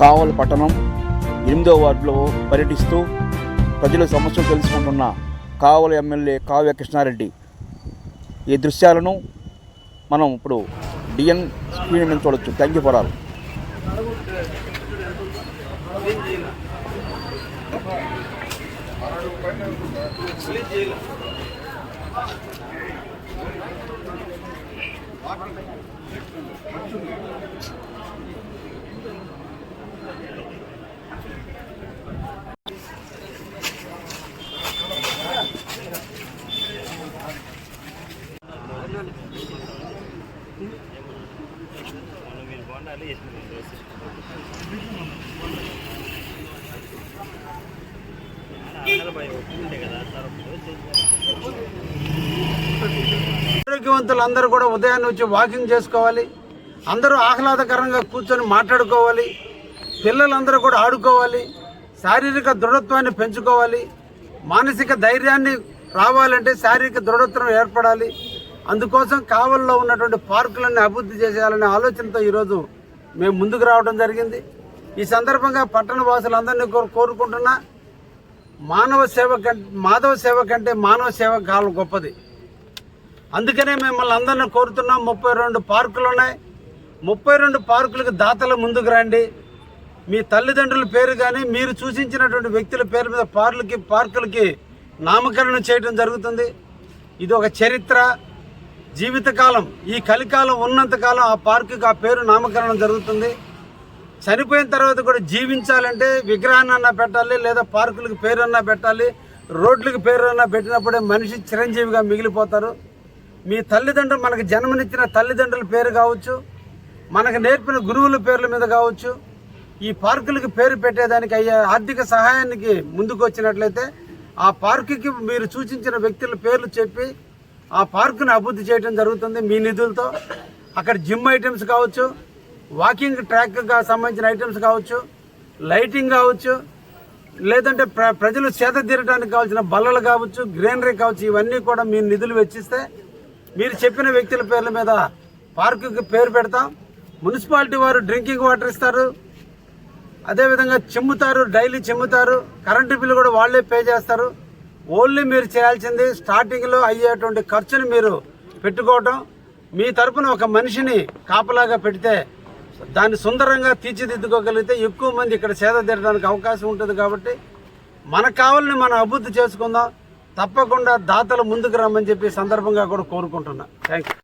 కావలి పట్టణం ఎనిమిదో వార్డులో పర్యటిస్తూ ప్రజల సమస్యలు తెలుసుకుంటున్న కావలి ఎమ్మెల్యే కావ్య కృష్ణారెడ్డి. ఈ దృశ్యాలను మనం ఇప్పుడు డిఎన్ స్క్రీన్ మీద చూడొచ్చు. Thank you for all. ఆరోగ్యవంతులు అందరూ కూడా ఉదయాన్నే వచ్చి వాకింగ్ చేసుకోవాలి. అందరూ ఆహ్లాదకరంగా కూర్చొని మాట్లాడుకోవాలి. పిల్లలందరూ కూడా ఆడుకోవాలి. శారీరక దృఢత్వాన్ని పెంచుకోవాలి. మానసిక ధైర్యాన్ని రావాలంటే శారీరక దృఢత్వం ఏర్పడాలి. అందుకోసం కావల్లో ఉన్నటువంటి పార్కులన్నీ అభివృద్ధి చేసేయాలనే ఆలోచనతో ఈరోజు మేము ముందుకు రావడం జరిగింది. ఈ సందర్భంగా పట్టణ వాసులందరినీ కోరు- కోరుకుంటున్నా మానవ సేవ కంటే మాధవ సేవ కంటే మానవ సేవ కాలం గొప్పది. అందుకనే మిమ్మల్ని అందరిని కోరుతున్నాం ముప్పై రెండు పార్కులు ఉన్నాయి. ముప్పై రెండు పార్కులకు దాతలు ముందుకు రండి. మీ తల్లిదండ్రుల పేరు కానీ మీరు సూచించినటువంటి వ్యక్తుల పేరు మీద పార్కులకి పార్కులకి నామకరణం చేయడం జరుగుతుంది. ఇది ఒక చరిత్ర. జీవితకాలం ఈ కలికాలం ఉన్నంతకాలం ఆ పార్కుకి ఆ పేరు నామకరణం జరుగుతుంది. చనిపోయిన తర్వాత కూడా జీవించాలంటే విగ్రహాన్ని అన్నా పెట్టాలి లేదా పార్కులకు పేరన్నా పెట్టాలి రోడ్లకు పేరన్నా పెట్టినప్పుడే మనిషి చిరంజీవిగా మిగిలిపోతారు. మీ తల్లిదండ్రులు మనకు జన్మనిచ్చిన తల్లిదండ్రుల పేరు కావచ్చు మనకు నేర్పిన గురువుల పేర్ల మీద కావచ్చు ఈ పార్కులకు పేరు పెట్టేదానికి అయ్యే ఆర్థిక సహాయానికి ముందుకు వచ్చినట్లయితే ఆ పార్కుకి మీరు సూచించిన వ్యక్తుల పేర్లు చెప్పి ఆ పార్కును అభివృద్ధి చేయడం జరుగుతుంది మీ నిధులతో. అక్కడ జిమ్ ఐటమ్స్ కావచ్చు వాకింగ్ ట్రాక్కి సంబంధించిన ఐటమ్స్ కావచ్చు లైటింగ్ కావచ్చు లేదంటే ప్ర ప్రజలు చేత తీరడానికి కావాల్సిన బల్లలు కావచ్చు గ్రీనరీ కావచ్చు ఇవన్నీ కూడా మీ నిధులు వెచ్చిస్తే మీరు చెప్పిన వ్యక్తుల పేర్ల మీద పార్కుకి పేరు పెడతాం. మున్సిపాలిటీ వారు డ్రింకింగ్ వాటర్ ఇస్తారు. అదేవిధంగా చిమ్ముతారు డైలీ చిమ్ముతారు. కరెంటు బిల్లు కూడా వాళ్ళే పే చేస్తారు. ఓన్లీ మీరు చేయాల్సింది స్టార్టింగ్లో అయ్యేటువంటి ఖర్చుని మీరు పెట్టుకోవటం. మీ తరపున ఒక మనిషిని కాపలాగా పెడితే దాన్ని సుందరంగా తీర్చిదిద్దుకోగలిగితే ఎక్కువ మంది ఇక్కడ సేద తీరడానికి అవకాశం ఉంటుంది కాబట్టి మన కావాలని మనం అభివృద్ధి చేసుకుందాం. తప్పకుండా దాతలు ముందుకు రమ్మని చెప్పి సందర్భంగా కూడా కోరుకుంటున్నా. Thank you